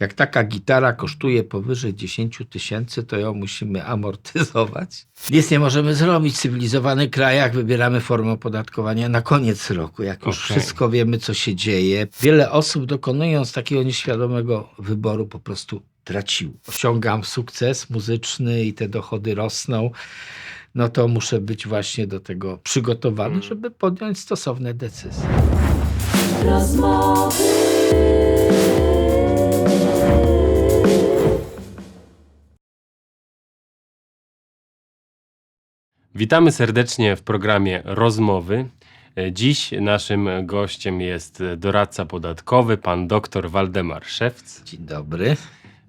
Jak taka gitara kosztuje powyżej 10 tysięcy, to ją musimy amortyzować. Nic nie możemy zrobić. W cywilizowanych krajach wybieramy formę opodatkowania na koniec roku, jak już Okej. wszystko wiemy, co się dzieje. Wiele osób dokonując takiego nieświadomego wyboru po prostu traciło. Osiągam sukces muzyczny i te dochody rosną. No to muszę być właśnie do tego przygotowany, żeby podjąć stosowne decyzje. rozmowy. Witamy serdecznie w programie Rozmowy. E, Dziś naszym gościem jest doradca podatkowy, pan dr Waldemar Szewc. Dzień dobry.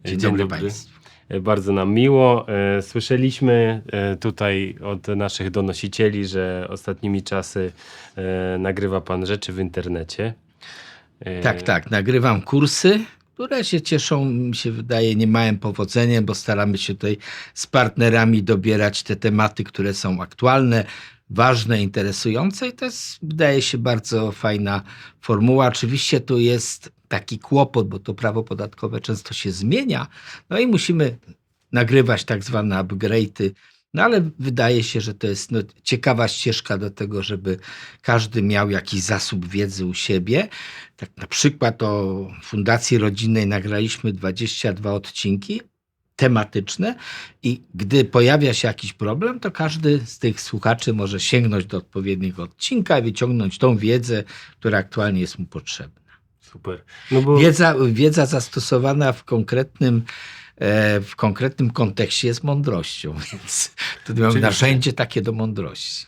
Dzień, Dzień dobry. Państwu. E, Bardzo nam miło. E, Słyszeliśmy e, tutaj od naszych donosicieli, że ostatnimi czasy e, nagrywa pan rzeczy w internecie. E, Tak, tak. Nagrywam kursy, które się cieszą, mi się wydaje, niemałym powodzeniem, bo staramy się tutaj z partnerami dobierać te tematy, które są aktualne, ważne, interesujące i to jest, wydaje się, bardzo fajna formuła. Oczywiście tu jest taki kłopot, bo to prawo podatkowe często się zmienia, no i musimy nagrywać tak zwane upgrade'y, no ale wydaje się, że to jest no, ciekawa ścieżka do tego, żeby każdy miał jakiś zasób wiedzy u siebie. Tak na przykład o Fundacji Rodzinnej nagraliśmy 22 odcinki tematyczne i gdy pojawia się jakiś problem, to każdy z tych słuchaczy może sięgnąć do odpowiedniego odcinka i wyciągnąć tą wiedzę, która aktualnie jest mu potrzebna. Super. No bo Wiedza, wiedza zastosowana w konkretnym, w konkretnym kontekście jest mądrością, więc to mamy narzędzie takie do mądrości.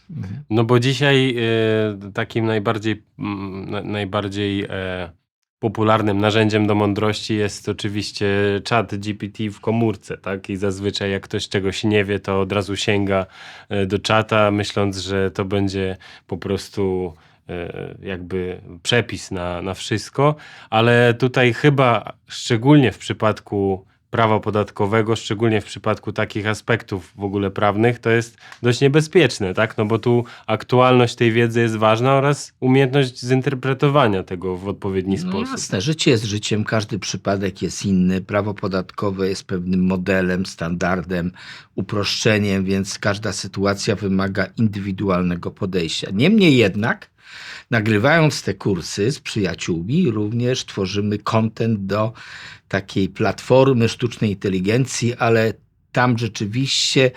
No bo dzisiaj e, takim najbardziej, mm, na- najbardziej e, popularnym narzędziem do mądrości jest oczywiście czat GPT w komórce, tak? I zazwyczaj jak ktoś czegoś nie wie, to od razu sięga e, do czata, myśląc, że to będzie po prostu e, jakby przepis na, na wszystko, ale tutaj chyba szczególnie w przypadku prawa podatkowego, szczególnie w przypadku takich aspektów w ogóle prawnych, to jest dość niebezpieczne, tak? No bo tu aktualność tej wiedzy jest ważna oraz umiejętność zinterpretowania tego w odpowiedni No sposób. jasne, życie jest życiem, każdy przypadek jest inny. Prawo podatkowe jest pewnym modelem, standardem, uproszczeniem, więc każda sytuacja wymaga indywidualnego podejścia. Niemniej jednak, nagrywając te kursy z przyjaciółmi, również tworzymy content do takiej platformy sztucznej inteligencji, ale tam rzeczywiście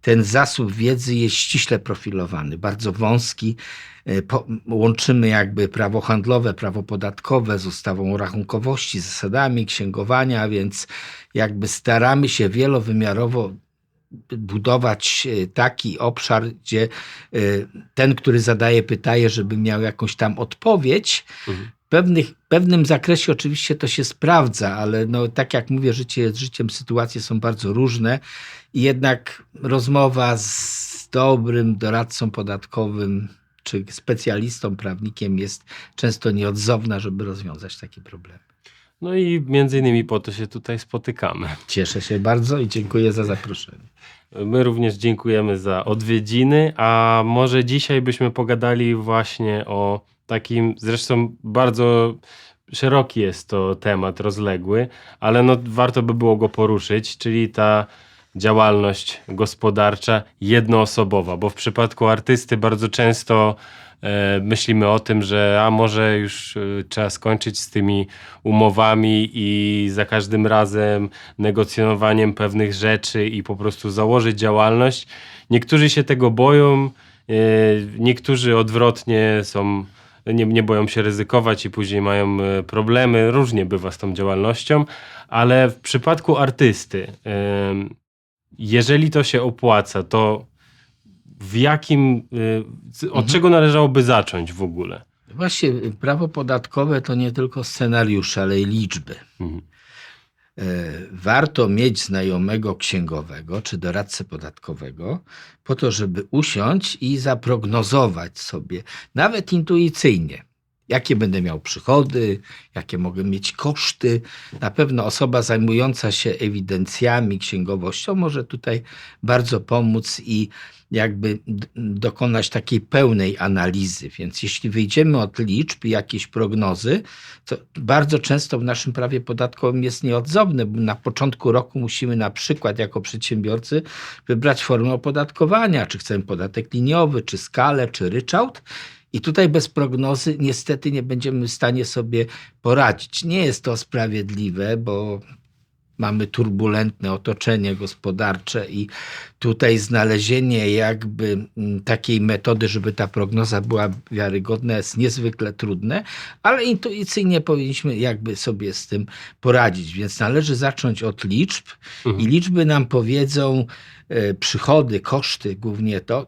ten zasób wiedzy jest ściśle profilowany, bardzo wąski. E, Po, łączymy jakby prawo handlowe, prawo podatkowe z ustawą rachunkowości, zasadami księgowania, więc jakby staramy się wielowymiarowo budować e, taki obszar, gdzie e, ten, który zadaje pytanie, żeby miał jakąś tam odpowiedź. Mhm. W pewnych, pewnym zakresie oczywiście to się sprawdza, ale no, tak jak mówię, życie jest życiem, sytuacje są bardzo różne i jednak rozmowa z dobrym doradcą podatkowym czy specjalistą, prawnikiem jest często nieodzowna, żeby rozwiązać takie problemy. No i między innymi po to się tutaj spotykamy. Cieszę się bardzo i dziękuję za zaproszenie. My również dziękujemy za odwiedziny, a może dzisiaj byśmy pogadali właśnie o takim, zresztą bardzo szeroki jest to temat, rozległy, ale no warto by było go poruszyć, czyli ta działalność gospodarcza jednoosobowa, bo w przypadku artysty bardzo często myślimy o tym, że a może już e, trzeba skończyć z tymi umowami i za każdym razem negocjowaniem pewnych rzeczy i po prostu założyć działalność. Niektórzy się tego boją, e, niektórzy odwrotnie są, nie, nie boją się ryzykować i później mają e, problemy. Różnie bywa z tą działalnością, ale w przypadku artysty, jeżeli to się opłaca, to w jakim, y, od Mhm. czego należałoby zacząć w ogóle? Właśnie y, prawo podatkowe to nie tylko scenariusze, ale i liczby. Mhm. E, Warto mieć znajomego księgowego czy doradcę podatkowego po to, żeby usiąść i zaprognozować sobie, nawet intuicyjnie, Jakie będę miał przychody, jakie mogę mieć koszty. Na pewno osoba zajmująca się ewidencjami, księgowością może tutaj bardzo pomóc i jakby dokonać takiej pełnej analizy. Więc jeśli wyjdziemy od liczb i jakiejś prognozy, to bardzo często w naszym prawie podatkowym jest nieodzowne, bo na początku roku musimy na przykład jako przedsiębiorcy wybrać formę opodatkowania, czy chcemy podatek liniowy, czy skalę, czy ryczałt. I tutaj bez prognozy niestety nie będziemy w stanie sobie poradzić. Nie jest to sprawiedliwe, bo mamy turbulentne otoczenie gospodarcze i tutaj znalezienie jakby mm, takiej metody, żeby ta prognoza była wiarygodna jest niezwykle trudne, ale intuicyjnie powinniśmy jakby sobie z tym poradzić, więc należy zacząć od liczb Mhm. i liczby nam powiedzą e, przychody, koszty, głównie to,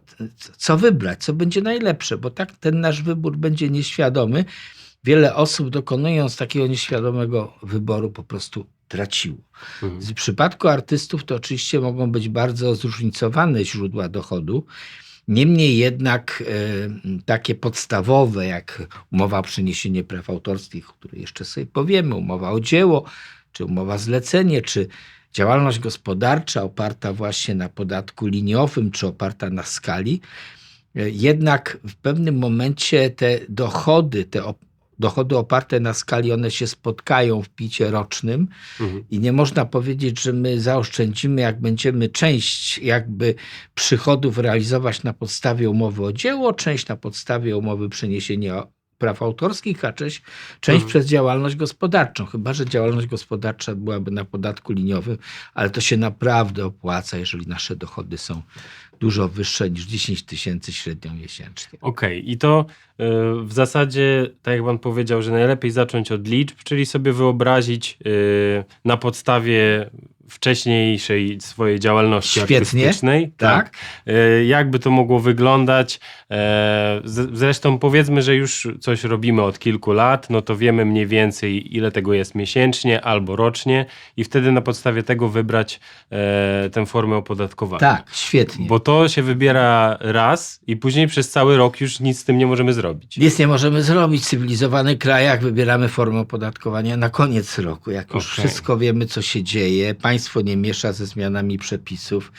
co wybrać, co będzie najlepsze, bo tak ten nasz wybór będzie nieświadomy. Wiele osób dokonując takiego nieświadomego wyboru po prostu traciło. Mhm. W przypadku artystów to oczywiście mogą być bardzo zróżnicowane źródła dochodu. Niemniej jednak e, takie podstawowe, jak umowa o przeniesienie praw autorskich, o której jeszcze sobie powiemy, umowa o dzieło, czy umowa zlecenie, czy działalność gospodarcza oparta właśnie na podatku liniowym, czy oparta na skali, e, jednak w pewnym momencie te dochody, te dochody oparte na skali, one się spotkają w picie rocznym Mhm. i nie można powiedzieć, że my zaoszczędzimy, jak będziemy część jakby przychodów realizować na podstawie umowy o dzieło, część na podstawie umowy przeniesienia praw autorskich, a część, część Mhm. przez działalność gospodarczą. Chyba, że działalność gospodarcza byłaby na podatku liniowym, ale to się naprawdę opłaca, jeżeli nasze dochody są dużo wyższe niż 10 tysięcy średnio miesięcznie. Okej, i to y, w zasadzie, tak jak pan powiedział, że najlepiej zacząć od liczb, czyli sobie wyobrazić y, na podstawie wcześniejszej swojej działalności Świetnie, artystycznej, tak. y, jakby to mogło wyglądać. E, Zresztą powiedzmy, że już coś robimy od kilku lat, no to wiemy mniej więcej ile tego jest miesięcznie albo rocznie i wtedy na podstawie tego wybrać e, tę formę opodatkowania. Tak, świetnie. Bo to się wybiera raz i później przez cały rok już nic z tym nie możemy zrobić. Nic nie możemy zrobić. W cywilizowanych krajach wybieramy formę opodatkowania na koniec roku. Jak już Okej. wszystko wiemy, co się dzieje, państwo nie miesza ze zmianami przepisów,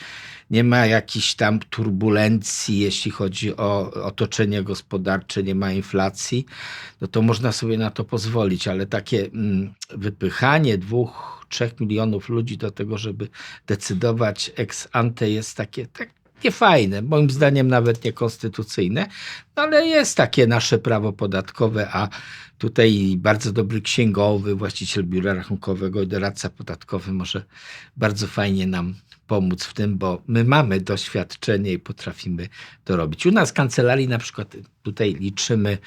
nie ma jakichś tam turbulencji, jeśli chodzi o otoczenie gospodarcze, nie ma inflacji, no to można sobie na to pozwolić, ale takie mm, wypychanie dwóch, trzech milionów ludzi do tego, żeby decydować ex ante jest takie, tak niefajne, moim zdaniem nawet niekonstytucyjne, no ale jest takie nasze prawo podatkowe, a tutaj bardzo dobry księgowy, właściciel biura rachunkowego i doradca podatkowy może bardzo fajnie nam pomóc w tym, bo my mamy doświadczenie i potrafimy to robić. U nas w kancelarii na przykład tutaj liczymy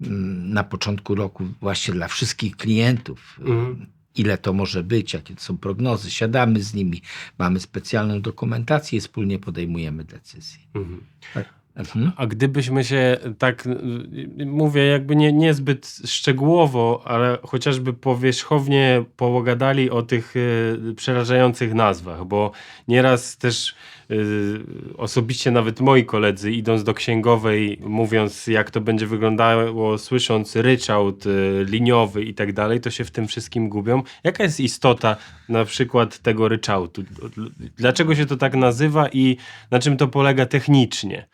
mm, na początku roku właśnie dla wszystkich klientów, Mhm. Ile to może być, jakie to są prognozy. Siadamy z nimi, mamy specjalną dokumentację i wspólnie podejmujemy decyzje. Mhm. Mhm. A gdybyśmy się tak, mówię jakby nie, niezbyt szczegółowo, ale chociażby powierzchownie pogadali o tych y, przerażających nazwach, bo nieraz też osobiście nawet moi koledzy idąc do księgowej, mówiąc jak to będzie wyglądało, słysząc ryczałt y, liniowy i tak dalej, to się w tym wszystkim gubią. Jaka jest istota na przykład tego ryczałtu? Dlaczego się to tak nazywa i na czym to polega technicznie?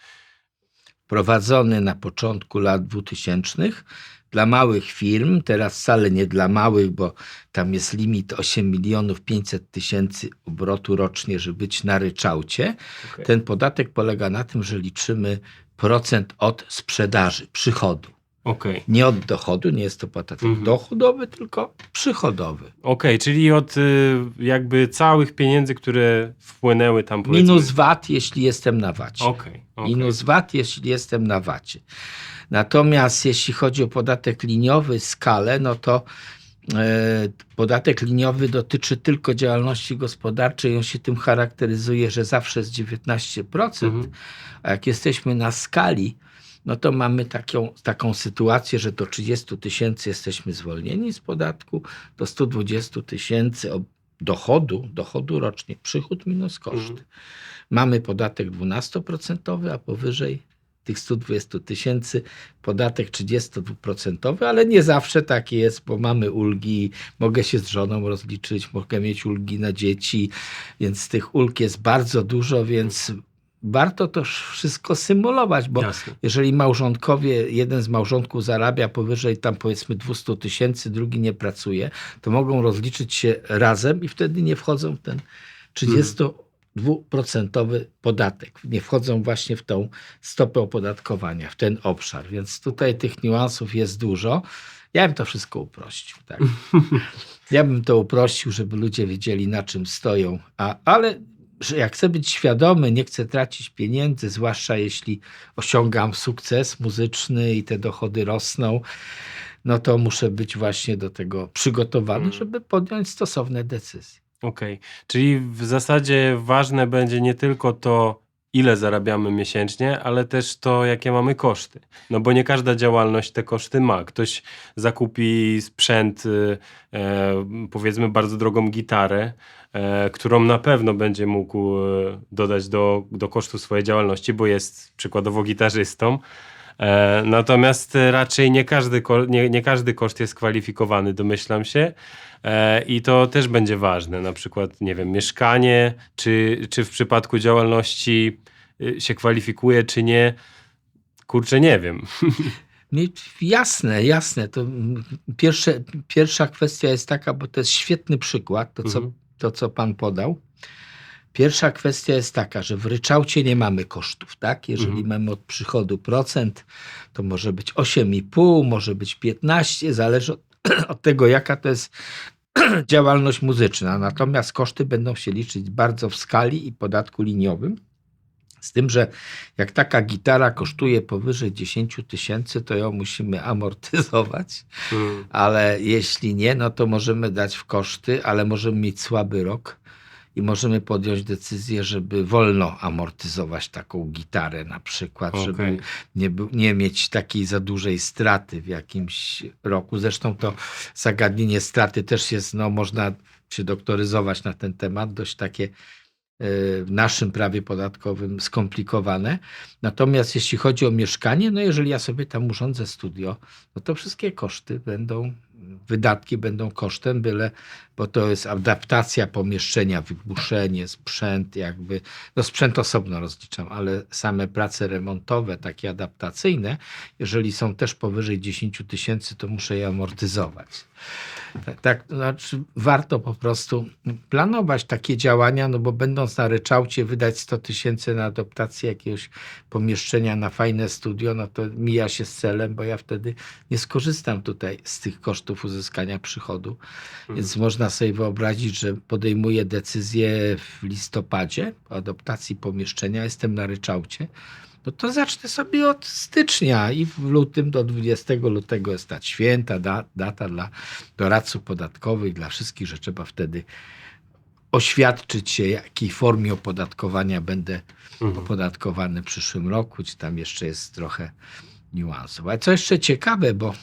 prowadzony na początku lat 2000 dla małych firm, teraz wcale nie dla małych, bo tam jest limit 8 milionów 500 tysięcy obrotu rocznie, żeby być na ryczałcie. Okej. Ten podatek polega na tym, że liczymy procent od sprzedaży, przychodu. Okej. Nie od dochodu, nie jest to podatek Mhm. dochodowy, tylko przychodowy. Okej, czyli od y, jakby całych pieniędzy, które wpłynęły tam powiedzmy. Minus VAT, jeśli jestem na VAT. Okej. okej. Minus VAT, jeśli jestem na VAT. Natomiast jeśli chodzi o podatek liniowy, skalę, no to e, podatek liniowy dotyczy tylko działalności gospodarczej. On się tym charakteryzuje, że zawsze jest 19%, Mhm. a jak jesteśmy na skali, no to mamy taką, taką sytuację, że do 30 tysięcy jesteśmy zwolnieni z podatku, do 120 tysięcy dochodu, dochodu rocznie, przychód minus koszty. Mhm. Mamy podatek 12%, a powyżej tych 120 tysięcy podatek 32%, ale nie zawsze tak jest, bo mamy ulgi, mogę się z żoną rozliczyć, mogę mieć ulgi na dzieci, więc tych ulg jest bardzo dużo, więc warto to wszystko symulować, bo Jasne. jeżeli małżonkowie, jeden z małżonków zarabia powyżej tam powiedzmy 200 tysięcy, drugi nie pracuje, to mogą rozliczyć się razem i wtedy nie wchodzą w ten 32% podatek. Nie wchodzą właśnie w tą stopę opodatkowania, w ten obszar. Więc tutaj tych niuansów jest dużo. Ja bym to wszystko uprościł. Tak? Ja bym to uprościł, żeby ludzie wiedzieli, na czym stoją. A, ale że jak chcę być świadomy, nie chcę tracić pieniędzy, zwłaszcza jeśli osiągam sukces muzyczny i te dochody rosną, no to muszę być właśnie do tego przygotowany, Mhm. żeby podjąć stosowne decyzje. Okej. Czyli w zasadzie ważne będzie nie tylko to, ile zarabiamy miesięcznie, ale też to, jakie mamy koszty. No bo nie każda działalność te koszty ma. Ktoś zakupi sprzęt, y, e, powiedzmy bardzo drogą gitarę, e, którą na pewno będzie mógł e, dodać do, do kosztu swojej działalności, bo jest przykładowo gitarzystą. E, Natomiast e, raczej nie każdy, nie, nie każdy koszt jest kwalifikowany, domyślam się. E, I to też będzie ważne. Na przykład, nie wiem, mieszkanie, czy, czy w przypadku działalności y, się kwalifikuje, czy nie. Kurczę, nie wiem. Jasne, jasne. To pierwsze, pierwsza kwestia jest taka, bo to jest świetny przykład, to co, Mhm. to co pan podał. Pierwsza kwestia jest taka, że w ryczałcie nie mamy kosztów, tak? Jeżeli Mhm. mamy od przychodu procent, to może być 8,5, może być 15, zależy od, od tego, jaka to jest działalność muzyczna. Natomiast koszty będą się liczyć bardzo w skali i podatku liniowym. Z tym, że jak taka gitara kosztuje powyżej 10 tysięcy, to ją musimy amortyzować, Mm, ale jeśli nie, no to możemy dać w koszty, ale możemy mieć słaby rok i możemy podjąć decyzję, żeby wolno amortyzować taką gitarę na przykład, żeby Okej. nie, nie mieć takiej za dużej straty w jakimś roku. Zresztą to zagadnienie straty też jest, no można się doktoryzować na ten temat, dość takie e, w naszym prawie podatkowym skomplikowane. Natomiast jeśli chodzi o mieszkanie, no jeżeli ja sobie tam urządzę studio, no to wszystkie koszty będą, wydatki będą kosztem, byle, bo to jest adaptacja pomieszczenia, wygłuszenie, sprzęt jakby, no sprzęt osobno rozliczam, ale same prace remontowe, takie adaptacyjne, jeżeli są też powyżej 10 tysięcy, to muszę je amortyzować. Tak, tak, znaczy warto po prostu planować takie działania, no bo będąc na ryczałcie wydać 100 tysięcy na adaptację jakiegoś pomieszczenia na fajne studio, no to mija się z celem, bo ja wtedy nie skorzystam tutaj z tych kosztów uzyskania przychodu. Więc można sobie wyobrazić, że podejmuję decyzję w listopadzie o adaptacji pomieszczenia, jestem na ryczałcie, no to zacznę sobie od stycznia i w lutym do 20 lutego jest ta święta da, data dla doradców podatkowych, dla wszystkich, że trzeba wtedy oświadczyć się, jakiej formie opodatkowania będę Mhm. opodatkowany w przyszłym roku, czy tam jeszcze jest trochę niuansów. Ale co jeszcze ciekawe, bo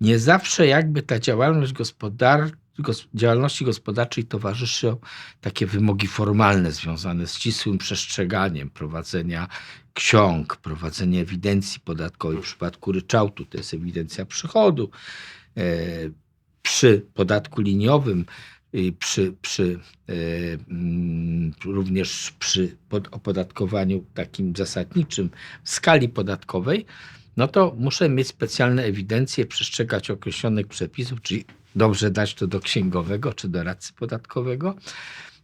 nie zawsze jakby ta działalność gospodar gos- działalności gospodarczej towarzyszą takie wymogi formalne związane z ścisłym przestrzeganiem prowadzenia ksiąg, prowadzenia ewidencji podatkowej. W przypadku ryczałtu to jest ewidencja przychodu. E, Przy podatku liniowym przy, przy, e, mm, również przy pod- opodatkowaniu takim zasadniczym w skali podatkowej, no to muszę mieć specjalne ewidencje, przestrzegać określonych przepisów, czyli dobrze dać to do księgowego czy do radcy podatkowego.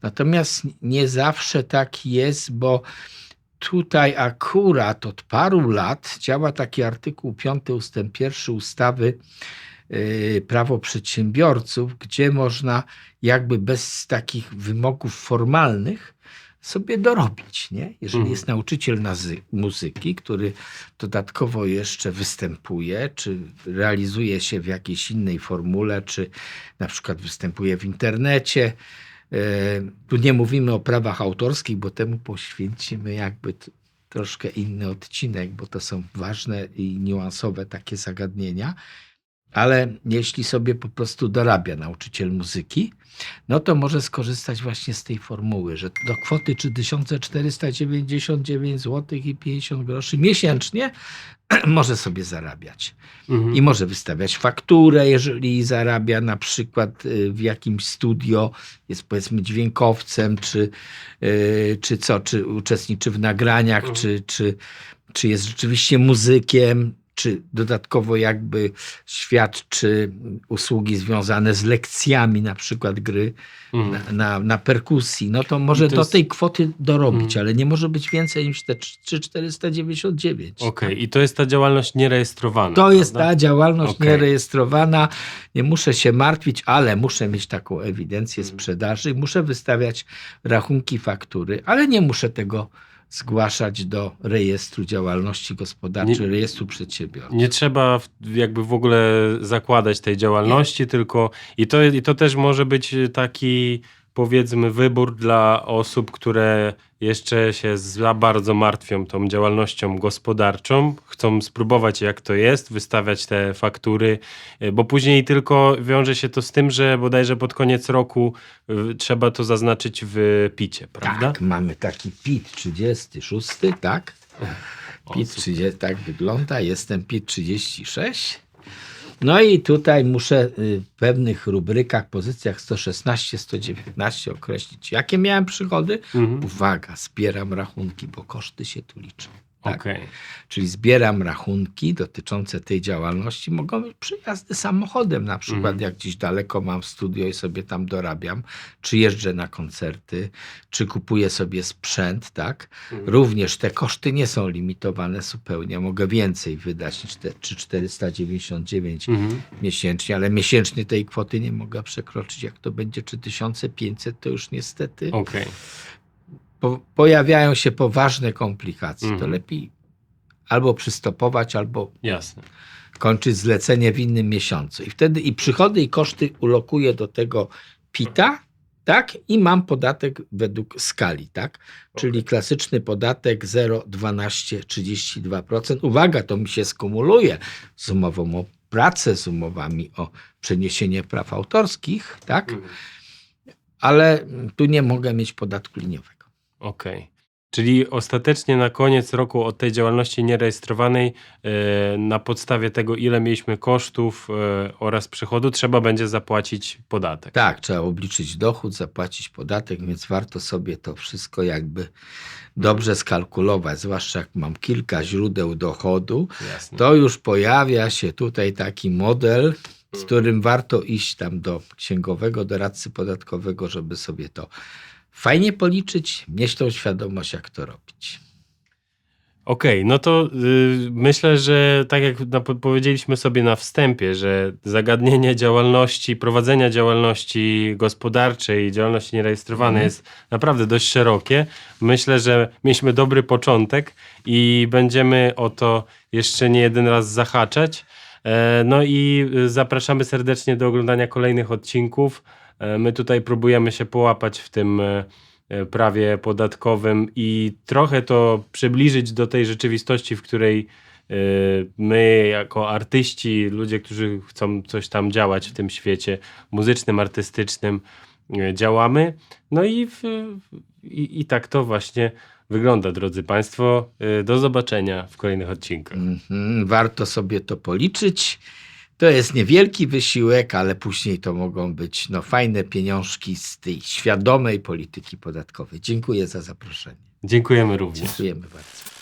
Natomiast nie zawsze tak jest, bo tutaj akurat od paru lat działa taki artykuł 5 ustęp 1 ustawy yy, prawo przedsiębiorców, gdzie można jakby bez takich wymogów formalnych sobie dorobić, nie? Jeżeli Mhm. jest nauczyciel muzyki, który dodatkowo jeszcze występuje, czy realizuje się w jakiejś innej formule, czy na przykład występuje w internecie. E, Tu nie mówimy o prawach autorskich, bo temu poświęcimy jakby troszkę inny odcinek, bo to są ważne i niuansowe takie zagadnienia. Ale jeśli sobie po prostu dorabia nauczyciel muzyki, no to może skorzystać właśnie z tej formuły, że do kwoty 3499 zł i 50 groszy miesięcznie może sobie zarabiać. Mhm. I może wystawiać fakturę, jeżeli zarabia na przykład y, w jakimś studio, jest powiedzmy dźwiękowcem, czy, y, czy co, czy uczestniczy w nagraniach, Mhm. czy, czy, czy jest rzeczywiście muzykiem, czy dodatkowo jakby świadczy usługi związane z lekcjami, na przykład gry Mhm. na, na, na perkusji, no to może to do jest- tej kwoty dorobić, Mhm. ale nie może być więcej niż te 3499. Okej, i to jest ta działalność nierejestrowana. To jest prawda? ta działalność Okej. nierejestrowana. Nie muszę się martwić, ale muszę mieć taką ewidencję Mhm. sprzedaży, muszę wystawiać rachunki, faktury, ale nie muszę tego zgłaszać do rejestru działalności gospodarczej, Nie- rejestru przedsiębiorców. Nie trzeba jakby w ogóle zakładać tej działalności, tylko i to, i to też może być taki powiedzmy wybór dla osób, które jeszcze się za bardzo martwią tą działalnością gospodarczą, chcą spróbować jak to jest, wystawiać te faktury, y, bo później tylko wiąże się to z tym, że bodajże pod koniec roku y, trzeba to zaznaczyć w picie, prawda? Tak, mamy taki PIT 36, tak? PIT super. 30, tak wygląda, jestem PIT 36. No i tutaj muszę y, w pewnych rubrykach, pozycjach 116, 119 określić, jakie miałem przychody. Mhm. Uwaga, zbieram rachunki, bo koszty się tu liczą. Tak? Okej. Czyli zbieram rachunki dotyczące tej działalności. Mogą być przyjazdy samochodem, na przykład Mhm. jak gdzieś daleko mam studio i sobie tam dorabiam, czy jeżdżę na koncerty, czy kupuję sobie sprzęt, tak? Mhm. Również te koszty nie są limitowane zupełnie. Mogę więcej wydać niż te czy 499 Mhm. miesięcznie, ale miesięcznie tej kwoty nie mogę przekroczyć. Jak to będzie 3500, to już niestety Okej. Po, pojawiają się poważne komplikacje. To Mhm. lepiej albo przystopować, albo Jasne. kończyć zlecenie w innym miesiącu. I wtedy i przychody, i koszty ulokuję do tego PITA, tak? I mam podatek według skali, tak? Czyli klasyczny podatek 0, 12, 32%. Uwaga, to mi się skumuluje z umową o pracę, z umowami o przeniesienie praw autorskich, tak? Mhm. Ale tu nie mogę mieć podatku liniowego. Okej. Czyli ostatecznie na koniec roku od tej działalności nierejestrowanej, e, na podstawie tego, ile mieliśmy kosztów e, oraz przychodu, trzeba będzie zapłacić podatek. Tak, trzeba obliczyć dochód, zapłacić podatek, więc warto sobie to wszystko jakby dobrze skalkulować, zwłaszcza jak mam kilka źródeł dochodu, Jasne. to już pojawia się tutaj taki model, z którym warto iść tam do księgowego, doradcy podatkowego, żeby sobie to fajnie policzyć, mieć tą świadomość, jak to robić. Okej, no to y, myślę, że tak jak na, powiedzieliśmy sobie na wstępie, że zagadnienie działalności, prowadzenia działalności gospodarczej, działalności nierejestrowanej Mhm. jest naprawdę dość szerokie. Myślę, że mieliśmy dobry początek i będziemy o to jeszcze nie jeden raz zahaczać. E, No i y, zapraszamy serdecznie do oglądania kolejnych odcinków. E, My tutaj próbujemy się połapać w tym e, e, prawie podatkowym i trochę to przybliżyć do tej rzeczywistości, w której my jako artyści, ludzie, którzy chcą coś tam działać w tym świecie muzycznym, artystycznym, działamy. No i, w, i, i tak to właśnie wygląda, drodzy Państwo. Do zobaczenia w kolejnych odcinkach. Mhm, warto sobie to policzyć. To jest niewielki wysiłek, ale później to mogą być no, fajne pieniążki z tej świadomej polityki podatkowej. Dziękuję za zaproszenie. Dziękujemy również. Dziękujemy bardzo.